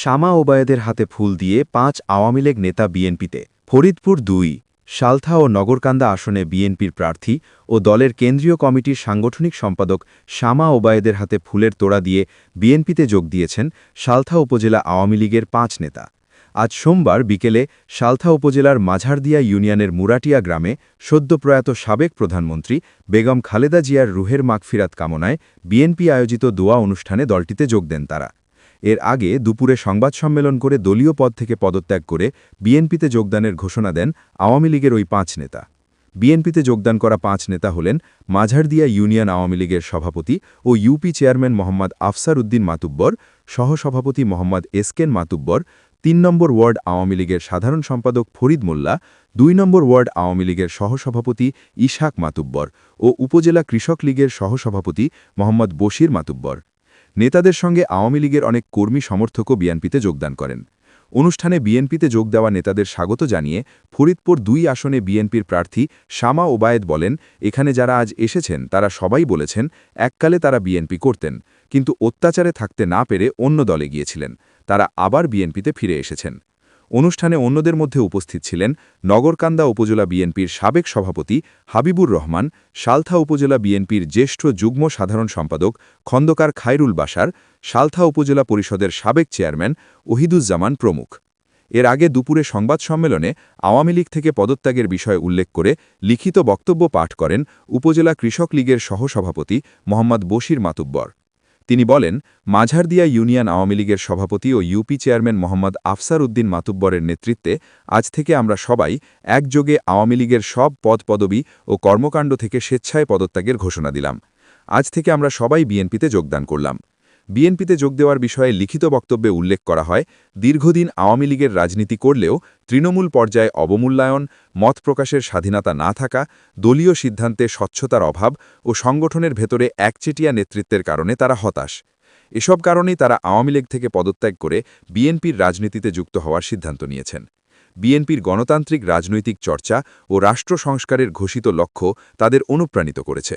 শামা ওবায়েদের হাতে ফুল দিয়ে পাঁচ আওয়ামী লীগ নেতা বিএনপিতে। ফরিদপুর দুই, সালথা ও নগরকান্দা আসনে বিএনপির প্রার্থী ও দলের কেন্দ্রীয় কমিটির সাংগঠনিক সম্পাদক শামা ওবায়েদের হাতে ফুলের তোড়া দিয়ে বিএনপিতে যোগ দিয়েছেন সালথা উপজেলা আওয়ামী লীগের পাঁচ নেতা। আজ সোমবার বিকেলে সালথা উপজেলার মাঝারদিয়া ইউনিয়নের মুরাটিয়া গ্রামে সদ্যপ্রয়াত সাবেক প্রধানমন্ত্রী বেগম খালেদা জিয়ার রুহের মাগফিরাত কামনায় বিএনপি আয়োজিত দোয়া অনুষ্ঠানে দলটিতে যোগ দেন তারা। এর আগে দুপুরে সংবাদ সম্মেলন করে দলীয় পদ থেকে পদত্যাগ করে বিএনপিতে যোগদানের ঘোষণা দেন আওয়ামী লীগের ওই পাঁচ নেতা। বিএনপিতে যোগদান করা পাঁচ নেতা হলেন মাঝারদিয়া ইউনিয়ন আওয়ামী লীগের সভাপতি ও ইউপি চেয়ারম্যান মোহাম্মদ আফসার উদ্দিন মাতুব্বর, সহসভাপতি মোহাম্মদ এসকেন মাতুব্বর, তিন নম্বর ওয়ার্ড আওয়ামী লীগের সাধারণ সম্পাদক ফরিদ মোল্লা, দুই নম্বর ওয়ার্ড আওয়ামী লীগের সহসভাপতি ইশাক মাতুব্বর ও উপজেলা কৃষক লীগের সহসভাপতি মোহাম্মদ বশির মাতুব্বর। নেতাদের সঙ্গে আওয়ামী লীগের অনেক কর্মী সমর্থকও বিএনপিতে যোগদান করেন। অনুষ্ঠানে বিএনপিতে যোগ দেওয়া নেতাদের স্বাগত জানিয়ে ফরিদপুর দুই আসনে বিএনপির প্রার্থী শামা ওবায়েদ বলেন, এখানে যারা আজ এসেছেন, তারা সবাই বলেছেন, এককালে তারা বিএনপি করতেন, কিন্তু অত্যাচারে থাকতে না পেরে অন্য দলে গিয়েছিলেন। তারা আবার বিএনপিতে ফিরে এসেছেন। অনুষ্ঠানে অন্যদের মধ্যে উপস্থিত ছিলেন নগরকান্দা উপজেলা বিএনপির সাবেক সভাপতি হাবিবুর রহমান, সালথা উপজেলা বিএনপির জ্যেষ্ঠ যুগ্ম সাধারণ সম্পাদক খন্দকার খায়রুল বাসার সালথা উপজেলা পরিষদের সাবেক চেয়ারম্যান ওহিদুজ্জামান প্রমুখ। এর আগে দুপুরে সংবাদ সম্মেলনে আওয়ামী লীগ থেকে পদত্যাগের বিষয়ে উল্লেখ করে লিখিত বক্তব্য পাঠ করেন উপজেলা কৃষক লীগের সহসভাপতি মোহাম্মদ বশির মাতুব্বর। তিনি বলেন, মাঝারদিয়া ইউনিয়ন আওয়ামী লীগের সভাপতি ও ইউপি চেয়ারম্যান মোহাম্মদ আফসার উদ্দিন মাতুব্বরের নেতৃত্বে আজ থেকে আমরা সবাই একযোগে আওয়ামী লীগের সব পদ পদবি ও কর্মকাণ্ড থেকে স্বেচ্ছায় পদত্যাগের ঘোষণা দিলাম। আজ থেকে আমরা সবাই বিএনপিতে যোগদান করলাম। বিএনপিতে যোগ দেওয়ার বিষয়ে লিখিত বক্তব্যে উল্লেখ করা হয়, দীর্ঘদিন আওয়ামী লীগের রাজনীতি করলেও তৃণমূল পর্যায়ে অবমূল্যায়ন, মত প্রকাশের স্বাধীনতা না থাকা, দলীয় সিদ্ধান্তে স্বচ্ছতার অভাব ও সংগঠনের ভেতরে একচেটিয়া নেতৃত্বের কারণে তারা হতাশ। এসব কারণেই তারা আওয়ামী লীগ থেকে পদত্যাগ করে বিএনপির রাজনীতিতে যুক্ত হওয়ার সিদ্ধান্ত নিয়েছেন। বিএনপির গণতান্ত্রিক রাজনৈতিক চর্চা ও রাষ্ট্র সংস্কারের ঘোষিত লক্ষ্য তাদের অনুপ্রাণিত করেছে।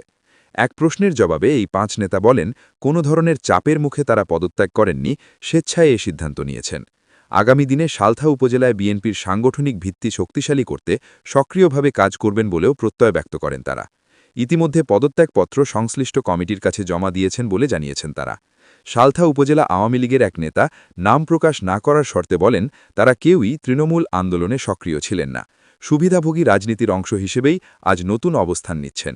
এক প্রশ্নের জবাবে এই পাঁচ নেতা বলেন, কোনো ধরনের চাপের মুখে তারা পদত্যাগ করেননি, স্বেচ্ছায় এ সিদ্ধান্ত নিয়েছেন। আগামী দিনে সালথা উপজেলায় বিএনপির সাংগঠনিক ভিত্তি শক্তিশালী করতে সক্রিয়ভাবে কাজ করবেন বলেও প্রত্যয় ব্যক্ত করেন তারা। ইতিমধ্যে পদত্যাগপত্র সংশ্লিষ্ট কমিটির কাছে জমা দিয়েছেন বলে জানিয়েছেন তারা। সালথা উপজেলা আওয়ামী লীগের এক নেতা নাম প্রকাশ না করার শর্তে বলেন, তারা কেউই তৃণমূল আন্দোলনে সক্রিয় ছিলেন না। সুবিধাভোগী রাজনীতির অংশ হিসেবেই আজ নতুন অবস্থান নিচ্ছেন।